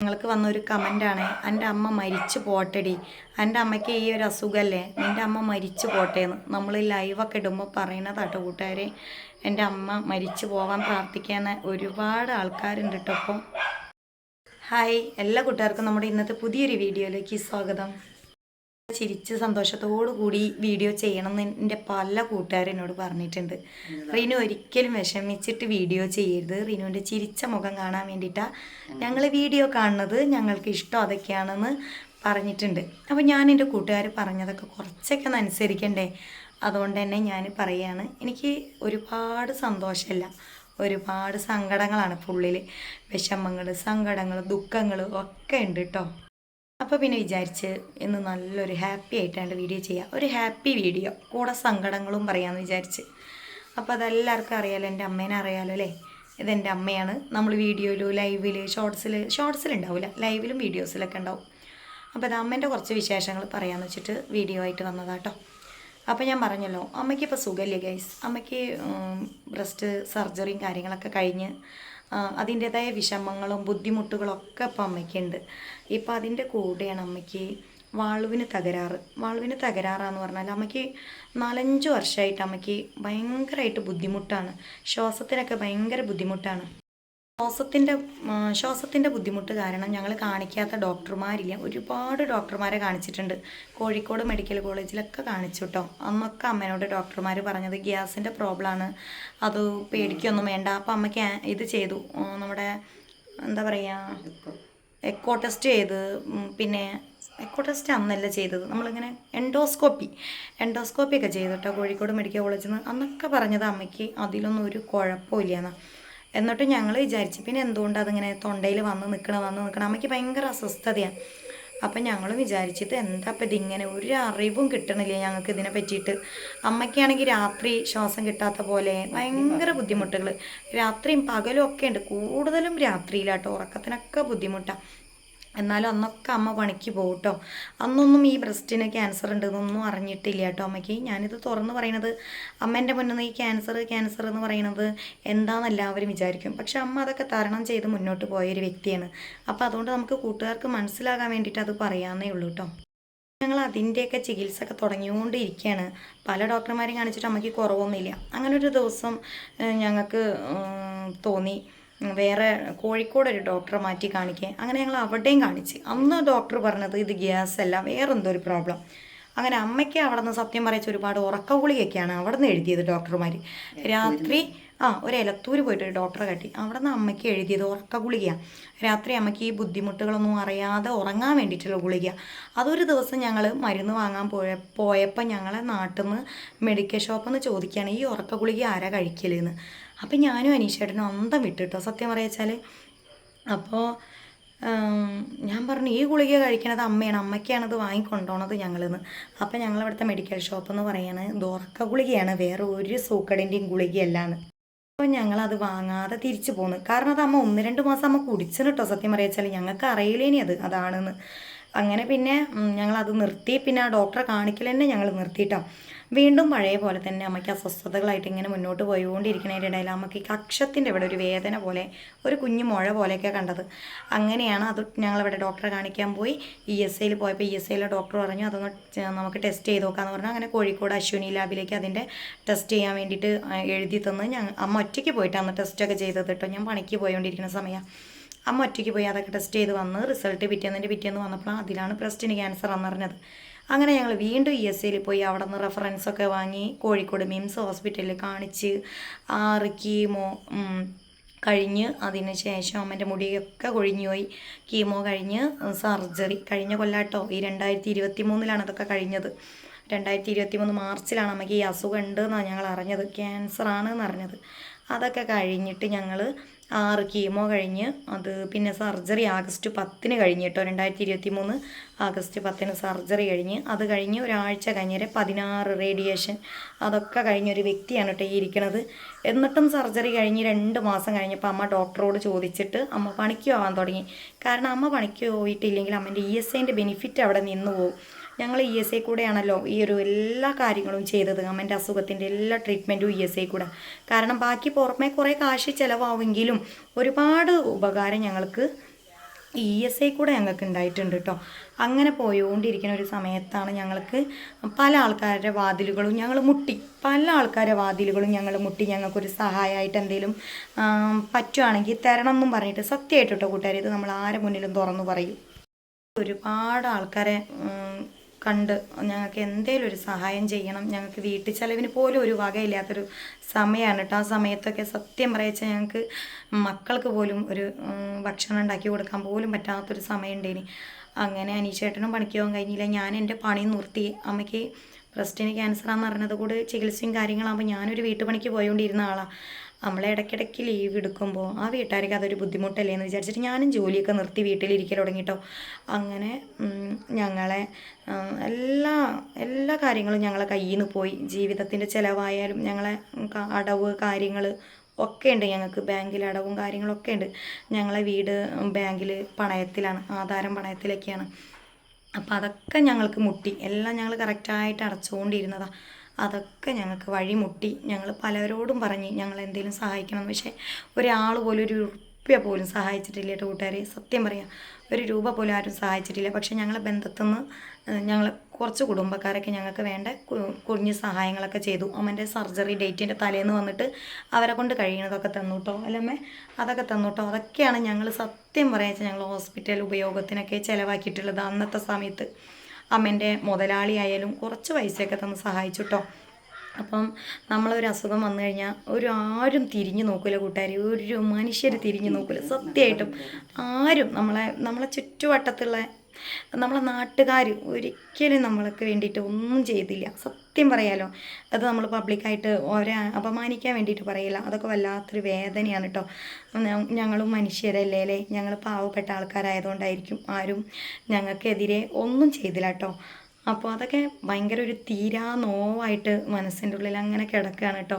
നിങ്ങൾക്ക് വന്നൊരു കമന്റാണ് എന്റെ അമ്മ മരിച്ചു പോട്ടടി. എന്റെ അമ്മയ്ക്ക് ഈ ഒരു അസുഖമല്ലേ നിന്റെ അമ്മ മരിച്ചു പോട്ടേന്ന് നമ്മൾ ലൈവൊക്കെ ഇടുമ്പോൾ പറയുന്നതാട്ടോ കൂട്ടുകാരെ. എന്റെ അമ്മ മരിച്ചു പോകാൻ പ്രാർത്ഥിക്കുന്ന ഒരുപാട് ആൾക്കാരുണ്ട് കേട്ടോ അപ്പോൾ ഹായ് എല്ലാ കൂട്ടുകാർക്കും നമ്മുടെ ഇന്നത്തെ പുതിയൊരു വീഡിയോയിലേക്ക് സ്വാഗതം. ചിരിച്ച് സന്തോഷത്തോടു കൂടി വീഡിയോ ചെയ്യണം എന്ന് എന്റെ പല കൂട്ടുകാരും എന്നോട് പറഞ്ഞിട്ടുണ്ട്. റീനു ഒരിക്കലും വിഷമിച്ചിട്ട് വീഡിയോ ചെയ്യരുത്. റീനുവിന്റെ ചിരിച്ച മുഖം കാണാൻ വേണ്ടിയിട്ടാണ് ഞങ്ങൾ വീഡിയോ കാണുന്നത്. ഞങ്ങൾക്ക് ഇഷ്ടം അതൊക്കെയാണെന്ന് പറഞ്ഞിട്ടുണ്ട്. അപ്പോൾ ഞാൻ എന്റെ കൂട്ടുകാർ പറഞ്ഞതൊക്കെ കുറച്ചൊക്കെ ഒന്ന് അനുസരിക്കണ്ടേ? അതുകൊണ്ട് തന്നെ ഞാൻ പറയുകയാണ് എനിക്ക് ഒരുപാട് സന്തോഷമല്ല. ഒരുപാട് സങ്കടങ്ങളാണ് ഫുള്ളിൽ വിഷമങ്ങൾ സങ്കടങ്ങൾ ദുഃഖങ്ങൾ ഒക്കെ ഉണ്ട് കേട്ടോ. അപ്പോൾ പിന്നെ വിചാരിച്ച് ഇന്ന് നല്ലൊരു ഹാപ്പി ആയിട്ടാണ് വീഡിയോ ചെയ്യുക ഒരു ഹാപ്പി വീഡിയോ കൂടെ സങ്കടങ്ങളും പറയാമെന്ന് വിചാരിച്ച്. അപ്പോൾ അതെല്ലാവർക്കും അറിയാലോ എന്റെ അമ്മേനെ അറിയാലോ അല്ലേ? ഇതെന്റെ അമ്മയാണ്. നമ്മൾ വീഡിയോയിലും ലൈവിൽ ഷോർട്സിൽ ഷോർട്സിലുണ്ടാവില്ല ലൈവിലും വീഡിയോസിലൊക്കെ ഉണ്ടാവും. അപ്പോൾ അത് അമ്മേന്റെ കുറച്ച് വിശേഷങ്ങൾ പറയാമെന്ന് വെച്ചിട്ട് വീഡിയോ ആയിട്ട് വന്നതാട്ടോ അപ്പോൾ ഞാൻ പറഞ്ഞല്ലോ അമ്മയ്ക്ക് ഇപ്പോൾ സുഖമില്ല ഗൈസ് അമ്മയ്ക്ക് ബ്രസ്റ്റ് സർജറിയും കാര്യങ്ങളൊക്കെ കഴിഞ്ഞ് അതിന്റേതായ വിഷമങ്ങളും ബുദ്ധിമുട്ടുകളൊക്കെ ഇപ്പോൾ അമ്മയ്ക്കുണ്ട്. ഇപ്പോൾ അതിന്റെ കൂടെയാണ് അമ്മയ്ക്ക് വാളുവിന് തകരാറ്. വാളുവിന് തകരാറാന്ന് പറഞ്ഞാൽ അമ്മയ്ക്ക് നാലഞ്ച് വർഷമായിട്ട് അമ്മയ്ക്ക് ഭയങ്കരമായിട്ട് ബുദ്ധിമുട്ടാണ്. ശ്വാസത്തിനൊക്കെ ഭയങ്കര ബുദ്ധിമുട്ടാണ്. ശ്വാസത്തിന്റെ ശ്വാസത്തിന്റെ ബുദ്ധിമുട്ട് കാരണം ഞങ്ങൾ കാണിക്കാത്ത ഡോക്ടർമാരില്ല. ഒരുപാട് ഡോക്ടർമാരെ കാണിച്ചിട്ടുണ്ട്. കോഴിക്കോട് മെഡിക്കൽ കോളേജിലൊക്കെ കാണിച്ചു കേട്ടോ അന്നൊക്കെ അമ്മേനോട് ഡോക്ടർമാർ പറഞ്ഞത് ഗ്യാസിന്റെ പ്രോബ്ലമാണ് അത് പേടിക്കൊന്നും വേണ്ട. അപ്പം അമ്മയ്ക്ക് ഇത് ചെയ്തു. നമ്മുടെ എന്താ പറയുക എക്കോ ടെസ്റ്റ് ചെയ്ത്. പിന്നെ എക്കോ ടെസ്റ്റ് അന്നല്ല ചെയ്തത്. നമ്മളിങ്ങനെ എൻഡോസ്കോപ്പി എൻഡോസ്കോപ്പി ഒക്കെ ചെയ്തു കേട്ടോ കോഴിക്കോട് മെഡിക്കൽ കോളേജിൽ നിന്ന് അന്നൊക്കെ പറഞ്ഞത് അമ്മയ്ക്ക് അതിലൊന്നും ഒരു കുഴപ്പമില്ല എന്നാ എന്നിട്ട് ഞങ്ങൾ വിചാരിച്ചു പിന്നെ എന്തുകൊണ്ട് അതിങ്ങനെ തൊണ്ടയിൽ വന്ന് നിൽക്കണം വന്ന് നിൽക്കണം അമ്മയ്ക്ക് ഭയങ്കര അസ്വസ്ഥതയാണ് അപ്പം ഞങ്ങൾ വിചാരിച്ചിട്ട് എന്താ അപ്പം ഇതിങ്ങനെ? ഒരു അറിവും കിട്ടണില്ല ഞങ്ങൾക്ക് ഇതിനെ പറ്റിയിട്ട്. അമ്മയ്ക്കാണെങ്കിൽ രാത്രി ശ്വാസം കിട്ടാത്ത പോലെ ഭയങ്കര ബുദ്ധിമുട്ടുകൾ രാത്രിയും പകലും ഒക്കെ ഉണ്ട്. കൂടുതലും രാത്രിയിലാട്ടോ. ഉറക്കത്തിനൊക്കെ ബുദ്ധിമുട്ടാണ് എന്നാലും അന്നൊക്കെ അമ്മ പണിക്ക് പോകും കേട്ടോ അന്നൊന്നും ഈ ബ്രസ്റ്റിന് ക്യാൻസർ ഉണ്ടെന്നൊന്നും അറിഞ്ഞിട്ടില്ല കേട്ടോ അമ്മയ്ക്ക്. ഞാനിത് തുറന്ന് പറയണത് അമ്മേന്റെ മുന്നിൽ നിന്ന് ഈ ക്യാൻസർ ക്യാൻസർ എന്ന് പറയണത് എന്താണെന്ന് എല്ലാവരും വിചാരിക്കും. പക്ഷെ അമ്മ അതൊക്കെ തരണം ചെയ്ത് മുന്നോട്ട് പോയൊരു വ്യക്തിയാണ്. അപ്പോൾ അതുകൊണ്ട് നമുക്ക് കൂട്ടുകാർക്ക് മനസ്സിലാകാൻ വേണ്ടിയിട്ട് അത് പറയാമെന്നേ ഉള്ളൂ കേട്ടോ. ഞങ്ങൾ അതിന്റെയൊക്കെ ചികിത്സ ഒക്കെ തുടങ്ങിക്കൊണ്ടിരിക്കുകയാണ്. പല ഡോക്ടർമാരെയും കാണിച്ചിട്ട് അമ്മയ്ക്ക് കുറവൊന്നുമില്ല. അങ്ങനെ ഒരു ദിവസം ഞങ്ങൾക്ക് തോന്നി. വേറെ കോഴിക്കോട് ഒരു ഡോക്ടറെ മാറ്റി കാണിക്കുക അങ്ങനെ ഞങ്ങൾ അവിടെയും കാണിച്ച്. അന്ന് ഡോക്ടർ പറഞ്ഞത് ഇത് ഗ്യാസ് അല്ല വേറെ എന്തോ ഒരു പ്രോബ്ലം അങ്ങനെ അമ്മയ്ക്ക് അവിടെ നിന്ന് സത്യം പറയിച്ച ഒരുപാട് ഉറക്ക ഗുളികയൊക്കെയാണ് അവിടെ നിന്ന് എഴുതിയത് ഡോക്ടർമാർ രാത്രി ആ ഒരു എലത്തൂർ പോയിട്ട് ഒരു ഡോക്ടറെ കട്ടി. അവിടെ നിന്ന് അമ്മയ്ക്ക് എഴുതിയത് ഉറക്ക ഗുളികയാണ് രാത്രി അമ്മയ്ക്ക് ഈ ബുദ്ധിമുട്ടുകളൊന്നും അറിയാതെ ഉറങ്ങാൻ വേണ്ടിയിട്ടുള്ള ഗുളിക അതൊരു ദിവസം ഞങ്ങൾ മരുന്ന് വാങ്ങാൻ പോയ പോയപ്പോൾ ഞങ്ങളെ നാട്ടിൽ നിന്ന് മെഡിക്കൽ ഷോപ്പിൽ നിന്ന് ചോദിക്കുകയാണ് ഈ ഉറക്ക ഗുളിക ആരാ കഴിക്കലെന്ന് അപ്പം ഞാനും അനീഷേട്ടനും അന്തം വിട്ടിട്ടോ സത്യം പറയാച്ചാൽ അപ്പോൾ ഞാൻ പറഞ്ഞു ഈ ഗുളിക കഴിക്കണത് അമ്മയാണ് അമ്മയ്ക്കാണ് ഇത് വാങ്ങിക്കൊണ്ടോണത് ഞങ്ങളെന്ന്. അപ്പം ഞങ്ങൾ ഇവിടുത്തെ മെഡിക്കൽ ഷോപ്പ് എന്ന് പറയുന്നത് ദോറക്ക ഗുളികയാണ് വേറെ ഒരു സൂക്കടിന്റെയും ഗുളികയല്ലാന്ന്. അപ്പോൾ ഞങ്ങളത് വാങ്ങാതെ തിരിച്ചു പോന്നു. കാരണം അത് അമ്മ ഒന്ന് രണ്ട് മാസം അമ്മ കുടിച്ചു കേട്ടോ സത്യം പറയാച്ചാൽ ഞങ്ങൾക്ക് അറിയില്ലേനി അത് അതാണെന്ന്. അങ്ങനെ പിന്നെ ഞങ്ങളത് നിർത്തി. പിന്നെ ആ ഡോക്ടറെ കാണിക്കൽ തന്നെ ഞങ്ങൾ നിർത്തിയിട്ടോ വീണ്ടും പഴയ പോലെ തന്നെ അമ്മയ്ക്ക് അസ്വസ്ഥതകളായിട്ട് ഇങ്ങനെ മുന്നോട്ട് പോയിക്കൊണ്ടിരിക്കുന്നതിന്റെ ഇടയിൽ അമ്മയ്ക്ക് ഈ കക്ഷത്തിന്റെ ഇവിടെ ഒരു വേദന പോലെ ഒരു കുഞ്ഞു മുഴ പോലെയൊക്കെ കണ്ടത്. അങ്ങനെയാണ് അത് ഞങ്ങളിവിടെ ഡോക്ടറെ കാണിക്കാൻ പോയി. ഇ എസ് ഐയിൽ പോയപ്പോൾ ഇ എസ് ഐയിലെ ഡോക്ടർ പറഞ്ഞു അതൊന്ന് നമുക്ക് ടെസ്റ്റ് ചെയ്ത് നോക്കാമെന്ന് പറഞ്ഞു. അങ്ങനെ കോഴിക്കോട് അശ്വിനി ലാബിലേക്ക് അതിന്റെ ടെസ്റ്റ് ചെയ്യാൻ വേണ്ടിയിട്ട് എഴുതി തന്ന് ഞങ്ങൾ അമ്മ ഒറ്റയ്ക്ക് പോയിട്ടാണ് ടെസ്റ്റൊക്കെ ചെയ്തത് കേട്ടോ. ഞാൻ പണിക്ക് പോയിക്കൊണ്ടിരിക്കുന്ന സമയം. അമ്മ ഒറ്റയ്ക്ക് പോയി അതൊക്കെ ടെസ്റ്റ് ചെയ്ത് വന്ന് റിസൾട്ട് പിറ്റേന്നതിന്റെ പിറ്റേന്ന് വന്നപ്പോൾ അതിലാണ് ബ്രസ്റ്റിന് ക്യാൻസർ എന്നറിഞ്ഞത്. അങ്ങനെ ഞങ്ങൾ വീണ്ടും ഇ എസ് സിയിൽ പോയി അവിടെ നിന്ന് റെഫറൻസൊക്കെ വാങ്ങി കോഴിക്കോട് മിംസ് ഹോസ്പിറ്റലിൽ കാണിച്ച് ആറ് കീമോ കഴിഞ്ഞ് അതിന് ശേഷം അമ്മന്റെ മുടിയൊക്കെ കൊഴിഞ്ഞുപോയി കീമോ കഴിഞ്ഞ് സർജറി കഴിഞ്ഞ കൊല്ലാട്ടോ ഈ രണ്ടായിരത്തി ഇരുപത്തി മൂന്നിലാണ് അതൊക്കെ കഴിഞ്ഞത്. രണ്ടായിരത്തി ഇരുപത്തി മൂന്ന് മാർച്ചിലാണ് അമ്മയ്ക്ക് ഈ അസുഖം ഉണ്ട് എന്നാണ് ഞങ്ങൾ അറിഞ്ഞത്. ക്യാൻസറാണ് എന്നറിഞ്ഞത് അതൊക്കെ കഴിഞ്ഞിട്ട് ഞങ്ങൾ ആറ് കീമോ കഴിഞ്ഞ് അത് പിന്നെ സർജറി ആഗസ്റ്റ് പത്തിന് കഴിഞ്ഞ് കേട്ടോ രണ്ടായിരത്തി ഇരുപത്തി മൂന്ന് ആഗസ്റ്റ് പത്തിന് സർജറി കഴിഞ്ഞ് അത് കഴിഞ്ഞ് ഒരാഴ്ച കഴിഞ്ഞേരെ പതിനാറ് റേഡിയേഷൻ അതൊക്കെ കഴിഞ്ഞൊരു വ്യക്തിയാണ് കേട്ടോ ഈ ഇരിക്കുന്നത് എന്നിട്ടും സർജറി കഴിഞ്ഞ് രണ്ട് മാസം കഴിഞ്ഞപ്പോൾ അമ്മ ഡോക്ടറോട് ചോദിച്ചിട്ട് അമ്മ പണിക്ക് പോകാൻ തുടങ്ങി. കാരണം അമ്മ പണിക്ക് പോയിട്ടില്ലെങ്കിൽ അമ്മേന്റെ ഇ എസ് ഐന്റെ ബെനിഫിറ്റ് അവിടെ നിന്ന് പോകും. ഞങ്ങൾ ഇ എസ് ഐ കൂടെയാണല്ലോ ഈ ഒരു എല്ലാ കാര്യങ്ങളും ചെയ്തത്. അമ്മന്റെ അസുഖത്തിന്റെ എല്ലാ ട്രീറ്റ്മെന്റും ഇ എസ് ഐ കൂടെ. കാരണം ബാക്കി പുറമെ കുറേ കാശ് ചിലവാകുമെങ്കിലും ഒരുപാട് ഉപകാരം ഞങ്ങൾക്ക് ഇ എസ് ഐ കൂടെ ഞങ്ങൾക്ക് ഉണ്ടായിട്ടുണ്ട് കേട്ടോ അങ്ങനെ പോയോണ്ടിരിക്കുന്ന ഒരു സമയത്താണ് ഞങ്ങൾക്ക് പല ആൾക്കാരുടെ വാതിലുകളും ഞങ്ങൾ മുട്ടി. പല ആൾക്കാരുടെ വാതിലുകളും ഞങ്ങൾ മുട്ടി. ഞങ്ങൾക്കൊരു സഹായമായിട്ട് എന്തെങ്കിലും പറ്റുവാണെങ്കിൽ തരണം എന്നും പറഞ്ഞിട്ട് സത്യമായിട്ട് കേട്ടോ കൂട്ടുകാർ ഇത് നമ്മൾ ആരെ മുന്നിലും തുറന്നു പറയും. ഒരുപാട് ആൾക്കാരെ കണ്ട് ഞങ്ങൾക്ക് എന്തേലും ഒരു സഹായം ചെയ്യണം. ഞങ്ങൾക്ക് വീട്ടു ചെലവിന് പോലും ഒരു വകയില്ലാത്തൊരു സമയമാണ് കേട്ടോ ആ സമയത്തൊക്കെ സത്യം പറയച്ചാൽ ഞങ്ങൾക്ക് മക്കൾക്ക് പോലും ഒരു ഭക്ഷണം ഉണ്ടാക്കി കൊടുക്കാൻ പോലും പറ്റാത്തൊരു സമയം ഉണ്ടേനി അങ്ങനെ അനീഷേട്ടനും പണിക്ക് പോകാൻ കഴിഞ്ഞില്ല. ഞാൻ എന്റെ പണി നിർത്തി. അമ്മയ്ക്ക് ബ്രസ്റ്റിന് ക്യാൻസറാന്ന് അറിഞ്ഞത് കൂടെ ചികിത്സയും കാര്യങ്ങളാകുമ്പോൾ ഞാനൊരു വീട്ടുപണിക്ക് പോയോണ്ടിരുന്ന ആളാണ് നമ്മളെ ഇടയ്ക്കിടയ്ക്ക് ലീവ് എടുക്കുമ്പോൾ ആ വീട്ടുകാർക്ക് അതൊരു ബുദ്ധിമുട്ടല്ലേ എന്ന് വിചാരിച്ചിട്ട് ഞാനും ജോലിയൊക്കെ നിർത്തി വീട്ടിലിരിക്കൽ തുടങ്ങിയിട്ടോ അങ്ങനെ ഞങ്ങളെ എല്ലാ എല്ലാ കാര്യങ്ങളും ഞങ്ങളെ കയ്യിൽ നിന്ന് പോയി. ജീവിതത്തിന്റെ ചിലവായാലും ഞങ്ങളെ അടവ് കാര്യങ്ങൾ ഒക്കെ ഉണ്ട് ഞങ്ങൾക്ക്. ബാങ്കിൽ അടവും കാര്യങ്ങളൊക്കെ ഉണ്ട്. ഞങ്ങളെ വീട് ബാങ്കിൽ പണയത്തിലാണ് ആധാരം പണയത്തിലൊക്കെയാണ്. അപ്പോൾ അതൊക്കെ ഞങ്ങൾക്ക് മുട്ടി. എല്ലാം ഞങ്ങൾ കറക്റ്റായിട്ട് അടച്ചുകൊണ്ടിരുന്നതാണ് അതൊക്കെ ഞങ്ങൾക്ക് വഴിമുട്ടി. ഞങ്ങൾ പലരോടും പറഞ്ഞ് ഞങ്ങൾ എന്തെങ്കിലും സഹായിക്കണം. പക്ഷേ ഒരാൾ പോലും ഒരു രൂപ പോലും സഹായിച്ചിട്ടില്ല കേട്ടോ കൂട്ടുകാരെ. സത്യം പറയാം ഒരു രൂപ പോലും ആരും സഹായിച്ചിട്ടില്ല. പക്ഷേ ഞങ്ങളെ ബന്ധത്തുനിന്ന് ഞങ്ങൾ കുറച്ച് കുടുംബക്കാരൊക്കെ ഞങ്ങൾക്ക് വേണ്ട കുഞ്ഞ് കുഞ്ഞു സഹായങ്ങളൊക്കെ ചെയ്തു. അമ്മന്റെ സർജറി ഡേറ്റിന്റെ തലേന്ന് വന്നിട്ട് അവരെ കൊണ്ട് കഴിയുന്നതൊക്കെ തന്നുട്ടോ? അല്ലമ്മേ അതൊക്കെ തന്നുട്ടോ? അതൊക്കെയാണ് ഞങ്ങൾ സത്യം പറയാച്ചാൽ ഞങ്ങൾ ഹോസ്പിറ്റൽ ഉപയോഗത്തിനൊക്കെ ചിലവാക്കിയിട്ടുള്ളത് അന്നത്തെ സമയത്ത്. അമ്മേന്റെ മുതലാളിയായാലും കുറച്ച് പൈസയൊക്കെ തന്ന് സഹായിച്ചു അപ്പം നമ്മളൊരു അസുഖം വന്നു കഴിഞ്ഞാൽ ഒരു ആരും തിരിഞ്ഞു നോക്കില്ല കൂട്ടുകാർ ഒരു മനുഷ്യർ തിരിഞ്ഞു നോക്കില്ല സത്യമായിട്ടും ആരും നമ്മളെ നമ്മളെ ചുറ്റുവട്ടത്തുള്ള നമ്മളെ നാട്ടുകാർ ഒരിക്കലും നമ്മൾക്ക് വേണ്ടിയിട്ട് ഒന്നും ചെയ്തില്ല. സത്യം പറയാലോ. അത് നമ്മൾ പബ്ലിക്കായിട്ട് അവരെ അപമാനിക്കാൻ വേണ്ടിയിട്ട് പറയില്ല. അതൊക്കെ വല്ലാത്തൊരു വേദനയാണ് കേട്ടോ ഞങ്ങളും മനുഷ്യരല്ലേ അല്ലേ? ഞങ്ങൾ പാവപ്പെട്ട ആൾക്കാരായതുകൊണ്ടായിരിക്കും ആരും ഞങ്ങൾക്കെതിരെ ഒന്നും ചെയ്തില്ല കേട്ടോ അപ്പോൾ അതൊക്കെ ഭയങ്കര ഒരു തീരാ നോവായിട്ട് മനസ്സിന്റെ ഉള്ളിൽ അങ്ങനെ കിടക്കുകയാണ് കേട്ടോ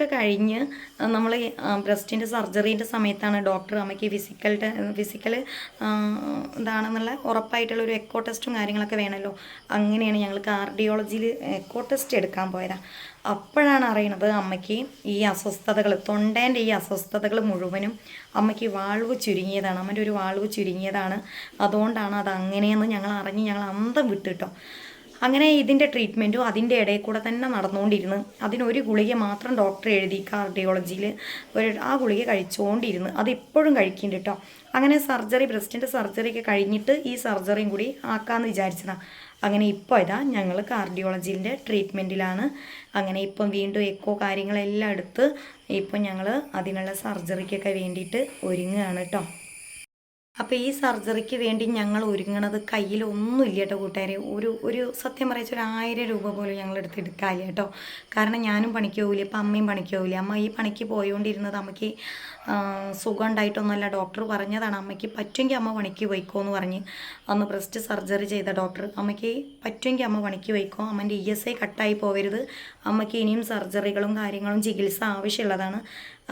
ഒക്കെ കഴിഞ്ഞ് നമ്മൾ ബ്രസ്റ്റിന്റെ സർജറീന്റെ സമയത്താണ് ഡോക്ടർ അമ്മയ്ക്ക് ഫിസിക്കൽ ഫിസിക്കൽ ഇതാണെന്നുള്ള ഉറപ്പായിട്ടുള്ള ഒരു എക്കോ ടെസ്റ്റും കാര്യങ്ങളൊക്കെ വേണമല്ലോ അങ്ങനെയാണ് ഞങ്ങൾ കാർഡിയോളജിയിൽ എക്കോ ടെസ്റ്റ് എടുക്കാൻ പോയതാണ് അപ്പോഴാണ് അറിയണത് അമ്മയ്ക്ക് ഈ അസ്വസ്ഥതകൾ തൊണ്ടേന്റെ ഈ അസ്വസ്ഥതകൾ മുഴുവനും അമ്മയ്ക്ക് വാൾവ് ചുരുങ്ങിയതാണ്. അമ്മന്റെ ഒരു വാൾവ് ചുരുങ്ങിയതാണ്. അതുകൊണ്ടാണ് അത് അങ്ങനെയെന്ന് ഞങ്ങൾ അറിഞ്ഞ് ഞങ്ങൾ അന്തം വിട്ടിട്ടോ. അങ്ങനെ ഇതിന്റെ ട്രീറ്റ്മെന്റും അതിന്റെ ഇടയിൽ കൂടെ തന്നെ നടന്നുകൊണ്ടിരുന്നു. അതിനൊരു ഗുളിക മാത്രം ഡോക്ടർ എഴുതി കാർഡിയോളജിയിൽ ഒരു ആ ഗുളിക കഴിച്ചുകൊണ്ടിരുന്നു അത് ഇപ്പോഴും കഴിക്കുന്നുണ്ട് കേട്ടോ. അങ്ങനെ സർജറി ബ്രസ്റ്റിന്റെ സർജറി ഒക്കെ കഴിഞ്ഞിട്ട് ഈ സർജറിയും കൂടി ആക്കാമെന്ന് വിചാരിച്ചതാണ് അങ്ങനെ ഇപ്പോൾ ഇതാ ഞങ്ങൾ കാർഡിയോളജിന്റെ ട്രീറ്റ്മെന്റിലാണ് അങ്ങനെ ഇപ്പം വീണ്ടും എക്കോ കാര്യങ്ങളെല്ലാം എടുത്ത് ഇപ്പം ഞങ്ങൾ അതിനുള്ള സർജറിക്കൊക്കെ വേണ്ടിയിട്ട് ഒരുങ്ങുകയാണ് കേട്ടോ. അപ്പോൾ ഈ സർജറിക്ക് വേണ്ടി ഞങ്ങൾ ഒരുങ്ങണത് കയ്യിൽ ഒന്നും ഇല്ല കേട്ടോ കൂട്ടുകാരെ. ഒരു ഒരു സത്യം പറയിച്ച ഒരു ആയിരം രൂപ പോലും ഞങ്ങൾ എടുത്ത് എടുക്കാനില്ല കേട്ടോ. കാരണം ഞാനും പണിക്ക് പോകില്ല ഇപ്പം അമ്മയും പണിക്ക് പോകില്ല അമ്മ ഈ പണിക്ക് പോയോണ്ടിരുന്നത് അമ്മയ്ക്ക് സുഖം ഉണ്ടായിട്ടൊന്നുമല്ല ഡോക്ടർ പറഞ്ഞതാണ് അമ്മയ്ക്ക് പറ്റുമെങ്കിൽ അമ്മ പണിക്ക് പോയിക്കോ എന്ന് പറഞ്ഞ് അന്ന് ബ്രസ്റ്റ് സർജറി ചെയ്ത ഡോക്ടർ. അമ്മയ്ക്ക് പറ്റുമെങ്കിൽ അമ്മ പണിക്ക് പോയിക്കോ. അമ്മന്റെ ഇ എസ് ഐ കട്ടായി പോകരുത് അമ്മയ്ക്ക് ഇനിയും സർജറികളും കാര്യങ്ങളും ചികിത്സ ആവശ്യമുള്ളതാണ്.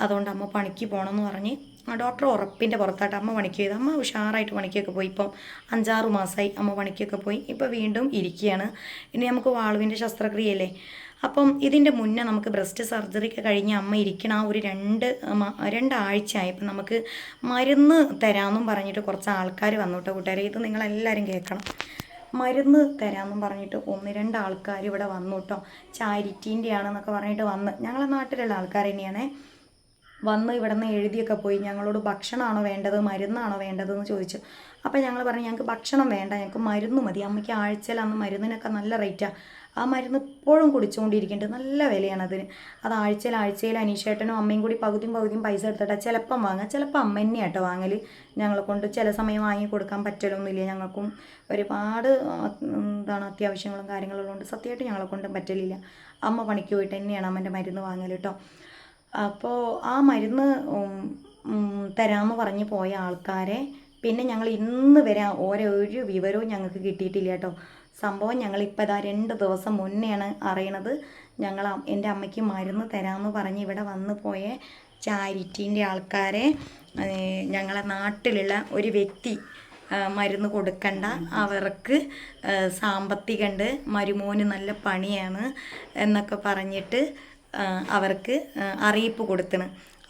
അതുകൊണ്ട് അമ്മ പണിക്ക് പോകണമെന്ന് പറഞ്ഞ് ഡോക്ടർ ഉറപ്പിന്റെ പുറത്തായിട്ട് അമ്മ പണിക്ക് ചെയ്ത് അമ്മ ഉഷാറായിട്ട് പണിക്കൊക്കെ പോയി. ഇപ്പം അഞ്ചാറ് മാസമായി അമ്മ പണിക്കൊക്കെ പോയി. ഇപ്പോൾ വീണ്ടും ഇരിക്കുകയാണ്. ഇനി നമുക്ക് വാളുവിന്റെ ശസ്ത്രക്രിയയല്ലേ? അപ്പം ഇതിന്റെ മുന്നേ നമുക്ക് ബ്രസ്റ്റ് സർജറിക്ക് കഴിഞ്ഞ് അമ്മ ഇരിക്കണ ആ ഒരു രണ്ട് രണ്ടാഴ്ചയായപ്പോൾ നമുക്ക് മരുന്ന് തരാമെന്നും പറഞ്ഞിട്ട് കുറച്ച് ആൾക്കാർ വന്നു കേട്ടോ കൂട്ടുകാരെ. ഇത് നിങ്ങളെല്ലാവരും കേൾക്കണം. മരുന്ന് തരാമെന്നും പറഞ്ഞിട്ട് ഒന്ന് രണ്ട് ആൾക്കാർ ഇവിടെ വന്നു കേട്ടോ ചാരിറ്റീന്റെ ആണെന്നൊക്കെ പറഞ്ഞിട്ട് വന്ന്. ഞങ്ങളെ നാട്ടിലുള്ള ആൾക്കാർ തന്നെയാണേ. വന്ന് ഇവിടെ നിന്ന് എഴുതിയൊക്കെ പോയി ഞങ്ങളോട് ഭക്ഷണമാണോ വേണ്ടത് മരുന്നാണോ വേണ്ടതെന്ന് ചോദിച്ചു. അപ്പോൾ ഞങ്ങൾ പറഞ്ഞു ഞങ്ങൾക്ക് ഭക്ഷണം വേണ്ട ഞങ്ങൾക്ക് മരുന്ന് മതി. അമ്മയ്ക്ക് ആഴ്ചയിൽ അന്ന് മരുന്നിനൊക്കെ നല്ല റേറ്റാണ് ആ മരുന്ന് ഇപ്പോഴും കുടിച്ചുകൊണ്ടിരിക്കുന്നുണ്ട് നല്ല വിലയാണ് അതിന്. അത് ആഴ്ചയിൽ ആഴ്ചയിൽ അനീഷേട്ടനും അമ്മയും കൂടി പകുതിയും പകുതിയും പൈസ എടുത്തിട്ടാണ് ചിലപ്പം വാങ്ങുക ചിലപ്പോൾ അമ്മ തന്നെയാട്ടോ വാങ്ങൽ ഞങ്ങളെ കൊണ്ട് ചില സമയം വാങ്ങി കൊടുക്കാൻ പറ്റലൊന്നുമില്ല. ഞങ്ങൾക്കും ഒരുപാട് എന്താണ് അത്യാവശ്യങ്ങളും കാര്യങ്ങളുള്ളതുകൊണ്ട് സത്യമായിട്ട് ഞങ്ങളെ കൊണ്ടും പറ്റലില്ല. അമ്മ പണിക്ക് പോയിട്ട് തന്നെയാണ് അമ്മന്റെ മരുന്ന് വാങ്ങൽ കേട്ടോ അപ്പോൾ ആ മരുന്ന് തരാമെന്ന് പറഞ്ഞ് പോയ ആൾക്കാരെ പിന്നെ ഞങ്ങൾ ഇന്ന് വരെ ഓരോ ഒരു വിവരവും ഞങ്ങൾക്ക് കിട്ടിയിട്ടില്ല കേട്ടോ. സംഭവം ഞങ്ങൾ ഇപ്പോൾ ഇതാ രണ്ട് ദിവസം മുന്നെയാണ് അറിയണത്. ഞങ്ങൾ എന്റെ അമ്മയ്ക്ക് മരുന്ന് തരാമെന്ന് പറഞ്ഞ് ഇവിടെ വന്ന് പോയ ചാരിറ്റീന്റെ ആൾക്കാരെ ഞങ്ങളെ നാട്ടിലുള്ള ഒരു വ്യക്തി മരുന്ന് കൊടുക്കണ്ട. അവർക്ക് സാമ്പത്തികമുണ്ട് മരുമോന് നല്ല പണിയാണ് എന്നൊക്കെ പറഞ്ഞിട്ട് അവർക്ക് അറിയിപ്പ് കൊടുത്തണ്.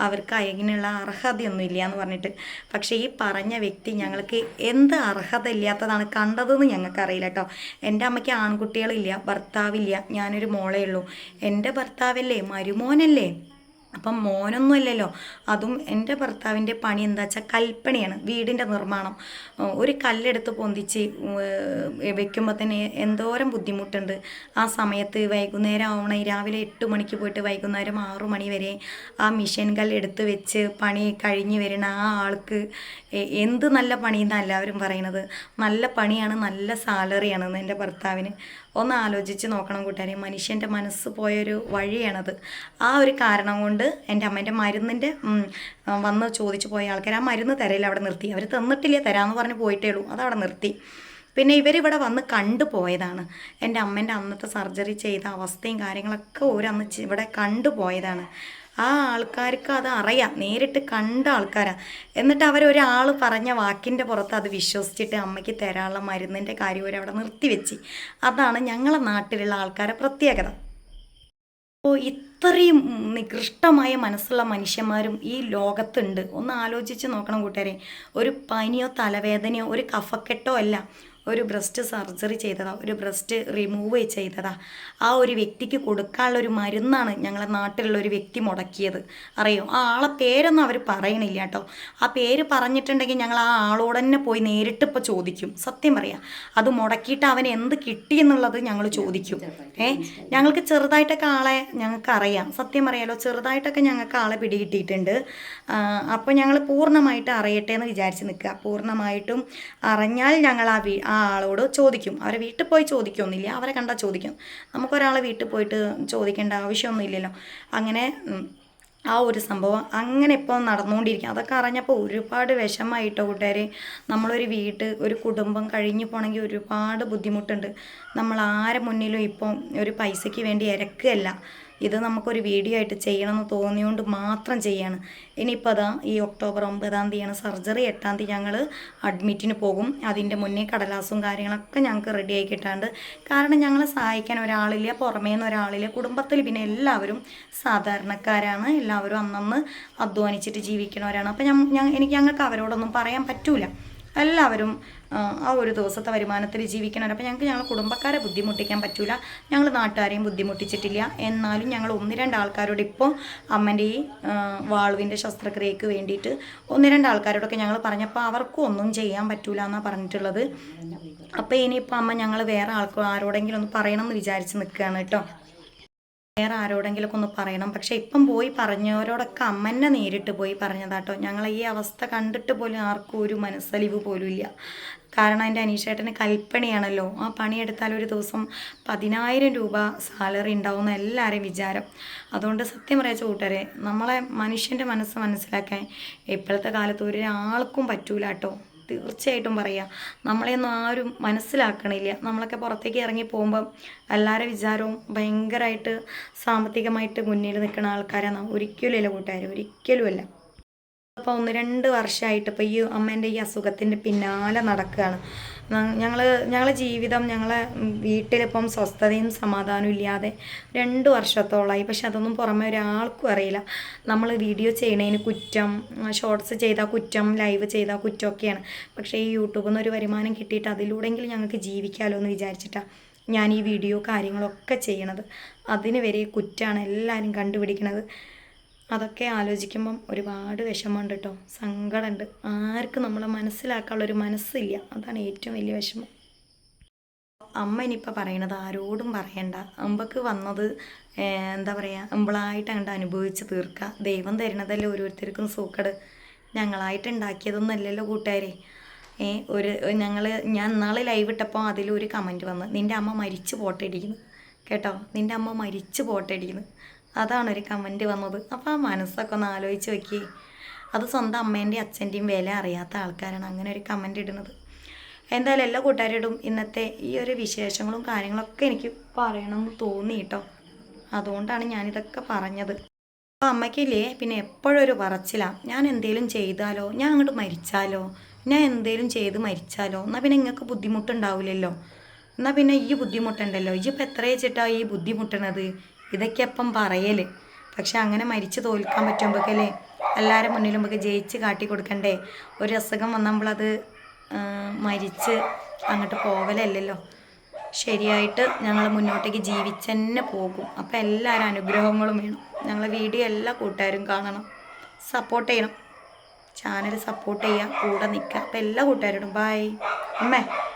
അവർക്ക് അതിനുള്ള അർഹതയൊന്നും ഇല്ല എന്ന് പറഞ്ഞിട്ട്. പക്ഷേ ഈ പറഞ്ഞ വ്യക്തി ഞങ്ങൾക്ക് എന്ത് അർഹത ഇല്ലാത്തതാണ് കണ്ടതെന്ന് ഞങ്ങൾക്കറിയില്ല കേട്ടോ എന്റെ അമ്മയ്ക്ക് ആൺകുട്ടികളില്ല ഭർത്താവില്ല ഞാനൊരു മോളേ ഉള്ളൂ. എന്റെ ഭർത്താവല്ലേ മരുമോനല്ലേ? അപ്പം മോനൊന്നും അല്ലല്ലോ അതും എന്റെ ഭർത്താവിന്റെ പണി എന്താ വെച്ചാൽ കൽപ്പണിയാണ് വീടിന്റെ നിർമ്മാണം. ഒരു കല്ലെടുത്ത് പൊന്തിച്ച് വെക്കുമ്പോൾ തന്നെ എന്തോരം ബുദ്ധിമുട്ടുണ്ട്. ആ സമയത്ത് വൈകുന്നേരം ആവണേ രാവിലെ എട്ട് മണിക്ക് പോയിട്ട് വൈകുന്നേരം ആറു മണി വരെ ആ മിഷൻ കല്ലെടുത്ത് വെച്ച് പണി കഴിഞ്ഞ് വരുന്ന ആ ആൾക്ക് എന്ത് നല്ല പണിയെന്നാണ് എല്ലാവരും പറയണത്. നല്ല പണിയാണ് നല്ല സാലറിയാണ് എന്റെ ഭർത്താവിന്. ഒന്ന് ആലോചിച്ച് നോക്കണം കൂട്ടുകാരെ മനുഷ്യന്റെ മനസ്സ് പോയൊരു വഴിയാണത്. ആ ഒരു കാരണം കൊണ്ട് എന്റെ അമ്മേന്റെ മരുന്നിന്റെ വന്ന് ചോദിച്ചു പോയ ആൾക്കാർ ആ മരുന്ന് തരയില്ല അവിടെ നിർത്തി. അവർ തന്നിട്ടില്ലേ തരാമെന്ന് പറഞ്ഞ് പോയിട്ടേ ഉള്ളൂ. അതവിടെ നിർത്തി. പിന്നെ ഇവരിവിടെ വന്ന് കണ്ടു പോയതാണ്. എന്റെ അമ്മേന്റെ അന്നത്തെ സർജറി ചെയ്ത അവസ്ഥയും കാര്യങ്ങളൊക്കെ ഓരന്ന് ഇവിടെ കണ്ടു പോയതാണ്. ആ ആൾക്കാർക്ക് അത് അറിയാം. നേരിട്ട് കണ്ട ആൾക്കാരാണ് എന്നിട്ട് അവരൊരാൾ പറഞ്ഞ വാക്കിന്റെ പുറത്ത് അത് വിശ്വസിച്ചിട്ട് അമ്മയ്ക്ക് തരാനുള്ള മരുന്നിന്റെ കാര്യം അവരവിടെ നിർത്തിവെച്ച്. അതാണ് ഞങ്ങളെ നാട്ടിലുള്ള ആൾക്കാരെ പ്രത്യേകത. അപ്പോൾ ഇത്രയും നികൃഷ്ടമായ മനസ്സുള്ള മനുഷ്യന്മാരും ഈ ലോകത്തുണ്ട്. ഒന്ന് ആലോചിച്ച് നോക്കണം കൂട്ടുകാരെ. ഒരു പനിയോ തലവേദനയോ ഒരു കഫക്കെട്ടോ അല്ല. ഒരു ബ്രസ്റ്റ് സർജറി ചെയ്തതാ ഒരു ബ്രസ്റ്റ് റിമൂവ് ചെയ്തതാ. ആ ഒരു വ്യക്തിക്ക് കൊടുക്കാനുള്ള ഒരു മരുന്നാണ് ഞങ്ങളെ നാട്ടിലുള്ള ഒരു വ്യക്തി മുടക്കിയത്. അറിയോ? ആ ആളെ പേരൊന്നും അവർ പറയണില്ല കേട്ടോ. ആ പേര് പറഞ്ഞിട്ടുണ്ടെങ്കിൽ ഞങ്ങൾ ആ ആളോട് തന്നെ പോയി നേരിട്ട് ഇപ്പോൾ ചോദിക്കും. സത്യം പറയാം. അത് മുടക്കിയിട്ട് അവന് എന്ത് കിട്ടി എന്നുള്ളത് ഞങ്ങൾ ചോദിക്കും. ഏ? ഞങ്ങൾക്ക് ചെറുതായിട്ടൊക്കെ ആളെ ഞങ്ങൾക്ക് അറിയാം. സത്യം പറയാലോ ചെറുതായിട്ടൊക്കെ ഞങ്ങൾക്ക് ആളെ പിടികിട്ടിയിട്ടുണ്ട്. അപ്പോൾ ഞങ്ങൾ പൂർണമായിട്ട് അറിയട്ടെ എന്ന് വിചാരിച്ച് നിൽക്കുക. പൂർണമായിട്ടും അറിഞ്ഞാൽ ഞങ്ങൾ ആ ആളോട് ചോദിക്കും. അവരെ വീട്ടിൽ പോയി ചോദിക്കൊന്നുമില്ല അവരെ കണ്ടാൽ ചോദിക്കും. നമുക്കൊരാളെ വീട്ടിൽ പോയിട്ട് ചോദിക്കേണ്ട ആവശ്യമൊന്നുമില്ലല്ലോ. അങ്ങനെ ആ ഒരു സംഭവം അങ്ങനെ ഇപ്പോൾ നടന്നുകൊണ്ടിരിക്കും. അതൊക്കെ അറിഞ്ഞപ്പോൾ ഒരുപാട് വിഷമമായിട്ടോ കൂട്ടുകാർ നമ്മളൊരു വീട് ഒരു കുടുംബം കഴിഞ്ഞു പോകണമെങ്കിൽ ഒരുപാട് ബുദ്ധിമുട്ടുണ്ട്. നമ്മൾ ആരെ മുന്നിലും ഇപ്പം ഒരു പൈസയ്ക്ക് വേണ്ടി ഇരക്കുകയല്ല ഇത് നമുക്കൊരു വീഡിയോ ആയിട്ട് ചെയ്യണമെന്ന് തോന്നിയോണ്ട് മാത്രം ചെയ്യാണ്. ഇനിയിപ്പോൾ അതാ ഈ ഒക്ടോബർ ഒമ്പതാം തീയതിയാണ് സർജറി. എട്ടാം തീയതി ഞങ്ങൾ അഡ്മിറ്റിന് പോകും. അതിന്റെ മുന്നേ കടലാസും കാര്യങ്ങളൊക്കെ ഞങ്ങൾക്ക് റെഡി ആയി കിട്ടാണ്ട് കാരണം ഞങ്ങളെ സഹായിക്കാൻ ഒരാളില്ല പുറമേ നിന്ന് ഒരാളില്ല. കുടുംബത്തിൽ പിന്നെ എല്ലാവരും സാധാരണക്കാരാണ്. എല്ലാവരും അന്നന്ന് അധ്വാനിച്ചിട്ട് ജീവിക്കണവരാണ്. അപ്പം ഞാൻ എനിക്ക് ഞങ്ങൾക്ക് അവരോടൊന്നും പറയാൻ പറ്റൂല. എല്ലാവരും ആ, ഒരു ദിവസത്തെ വരുമാനത്തിൽ ജീവിക്കണം അപ്പോൾ ഞങ്ങൾക്ക് ഞങ്ങളുടെ കുടുംബക്കാരെ ബുദ്ധിമുട്ടിക്കാൻ പറ്റൂല. ഞങ്ങൾ നാട്ടുകാരെയും ബുദ്ധിമുട്ടിച്ചിട്ടില്ല. എന്നാലും ഞങ്ങൾ ഒന്ന് രണ്ട് ആൾക്കാരോട് ഇപ്പോൾ അമ്മന്റെ ഈ വാളുവിന്റെ ശസ്ത്രക്രിയക്ക് വേണ്ടിയിട്ട് ഒന്ന് രണ്ട് ആൾക്കാരോടൊക്കെ ഞങ്ങൾ പറഞ്ഞപ്പോൾ അവർക്കും ഒന്നും ചെയ്യാൻ പറ്റൂല എന്നാണ് പറഞ്ഞിട്ടുള്ളത്. അപ്പോൾ ഇനിയിപ്പോൾ അമ്മ ഞങ്ങൾ വേറെ ആൾക്കാരോടെങ്കിലും ഒന്ന് പറയണമെന്ന് വിചാരിച്ച് നിൽക്കുകയാണ് കേട്ടോ. വേറെ ആരോടെങ്കിലൊക്കെ ഒന്ന് പറയണം. പക്ഷെ ഇപ്പം പോയി പറഞ്ഞവരോടൊക്കെ അമ്മന്നെ നേരിട്ട് പോയി പറഞ്ഞതാട്ടോ. ഞങ്ങൾ ഈ അവസ്ഥ കണ്ടിട്ട് പോലും ആർക്കും ഒരു മനസ്സലിവ് പോലും ഇല്ല. കാരണം എന്റെ അനീഷേട്ടന് കൽപ്പണിയാണല്ലോ. ആ പണിയെടുത്താൽ ഒരു ദിവസം പതിനായിരം രൂപ സാലറി ഉണ്ടാവുന്ന എല്ലാവരെയും വിചാരം. അതുകൊണ്ട് സത്യം പറയാ കൂട്ടരെ നമ്മളെ മനുഷ്യന്റെ മനസ്സ് മനസ്സിലാക്കാൻ ഇപ്പോഴത്തെ കാലത്ത് ഒരാൾക്കും പറ്റൂല കേട്ടോ തീർച്ചയായിട്ടും പറയാം. നമ്മളെയൊന്നും ആരും മനസ്സിലാക്കണില്ല. നമ്മളൊക്കെ പുറത്തേക്ക് ഇറങ്ങി പോകുമ്പം എല്ലാവരുടെ വിചാരവും ഭയങ്കരമായിട്ട് സാമ്പത്തികമായിട്ട് മുന്നിൽ നിൽക്കുന്ന ആൾക്കാരാണ്. ഒരിക്കലുമല്ല കൂട്ടുകാർ ഒരിക്കലുമല്ല അപ്പോൾ ഒന്ന് രണ്ട് വർഷമായിട്ട് ഇപ്പോൾ ഈ അമ്മേന്റെ ഈ അസുഖത്തിന്റെ പിന്നാലെ നടക്കുകയാണ് ഞങ്ങൾ ഞങ്ങളെ ജീവിതം ഞങ്ങളെ വീട്ടിലിപ്പം സ്വസ്ഥതയും സമാധാനവും ഇല്ലാതെ രണ്ട് വർഷത്തോളമായി പക്ഷെ അതൊന്നും പുറമെ ഒരാൾക്കും അറിയില്ല. നമ്മൾ വീഡിയോ ചെയ്യണതിന് കുറ്റം ഷോർട്സ് ചെയ്താൽ കുറ്റം ലൈവ് ചെയ്താൽ കുറ്റമൊക്കെയാണ് പക്ഷേ ഈ യൂട്യൂബിൽ നിന്ന് ഒരു വരുമാനം കിട്ടിയിട്ട് അതിലൂടെയെങ്കിലും ഞങ്ങൾക്ക് ജീവിക്കാമല്ലോ എന്ന് വിചാരിച്ചിട്ടാണ് ഞാൻ ഈ വീഡിയോ കാര്യങ്ങളൊക്കെ ചെയ്യണത്. അതിന് വരെ കുറ്റമാണ് എല്ലാവരും കണ്ടുപിടിക്കണത്. അതൊക്കെ ആലോചിക്കുമ്പം ഒരുപാട് വിഷമമുണ്ട് കേട്ടോ. സങ്കടമുണ്ട്. ആർക്കും നമ്മളെ മനസ്സിലാക്കാനുള്ളൊരു മനസ്സില്ല. അതാണ് ഏറ്റവും വലിയ വിഷമം. അമ്മ ഇനിയിപ്പോൾ പറയണത് ആരോടും പറയണ്ട. അമ്പക്ക് വന്നത് എന്താ പറയുക അമ്പളായിട്ട് അങ്ങോട്ട് അനുഭവിച്ച് തീർക്കുക ദൈവം തരുന്നതല്ലേ ഓരോരുത്തർക്കും സൂക്കട്. ഞങ്ങളായിട്ട് ഉണ്ടാക്കിയതൊന്നും അല്ലല്ലോ കൂട്ടുകാരെ. ഏ ഒരു ഞങ്ങൾ ഞാൻ നാളെ ലൈവ് ഇട്ടപ്പോൾ അതിലൊരു കമന്റ് വന്ന് നിന്റെ അമ്മ മരിച്ചു പോട്ടടിക്കുന്നു കേട്ടോ. നിന്റെ അമ്മ മരിച്ചു പോട്ടടിക്കുന്നു അതാണ് ഒരു കമന്റ് വന്നത്. അപ്പോൾ ആ മനസ്സൊക്കെ ഒന്ന് ആലോചിച്ച് നോക്കി. അത് സ്വന്തം അമ്മേന്റെയും അച്ഛന്റെയും വില അറിയാത്ത ആൾക്കാരാണ് അങ്ങനെ ഒരു കമന്റ് ഇടുന്നത്. എന്തായാലും എല്ലാ കൂട്ടുകാരോടും ഇന്നത്തെ ഈ ഒരു വിശേഷങ്ങളും കാര്യങ്ങളൊക്കെ എനിക്ക് പറയണമെന്ന് തോന്നി കേട്ടോ അതുകൊണ്ടാണ് ഞാനിതൊക്കെ പറഞ്ഞത്. അപ്പോൾ അമ്മയ്ക്കില്ലേ പിന്നെ എപ്പോഴും ഒരു പറച്ചിലാണ് ഞാൻ എന്തേലും ചെയ്താലോ? ഞാൻ അങ്ങോട്ട് മരിച്ചാലോ? ഞാൻ എന്തേലും ചെയ്ത് മരിച്ചാലോ? എന്നാൽ പിന്നെ നിങ്ങൾക്ക് ബുദ്ധിമുട്ടുണ്ടാവില്ലല്ലോ. എന്നാൽ പിന്നെ ഈ ബുദ്ധിമുട്ടുണ്ടല്ലോ. ഇപ്പം എത്ര വെച്ചിട്ടാണ് ഈ ബുദ്ധിമുട്ടണത്? ഇതൊക്കെ അപ്പം പറയൽ പക്ഷെ അങ്ങനെ മരിച്ച് തോൽക്കാൻ പറ്റുമ്പോഴേക്കല്ലേ എല്ലാവരും മുന്നിലും നമുക്ക് ജയിച്ച് കാട്ടി കൊടുക്കണ്ടേ? ഒരു അസുഖം ആ, മരിച്ച് അങ്ങോട്ട് പോവലല്ലല്ലോ. ശരിയായിട്ട് ഞങ്ങൾ മുന്നോട്ടേക്ക് ജീവിച്ചന്നെ പോകും. അപ്പോൾ എല്ലാവരും അനുഗ്രഹങ്ങളും വേണം. ഞങ്ങളെ വീഡിയോ എല്ലാ കൂട്ടുകാരും കാണണം. സപ്പോർട്ട് ചെയ്യണം. ചാനൽ സപ്പോർട്ട് ചെയ്യുക കൂടെ നിൽക്കുക അപ്പോൾ എല്ലാ കൂട്ടുകാരോടും. ബായ് അമ്മേ.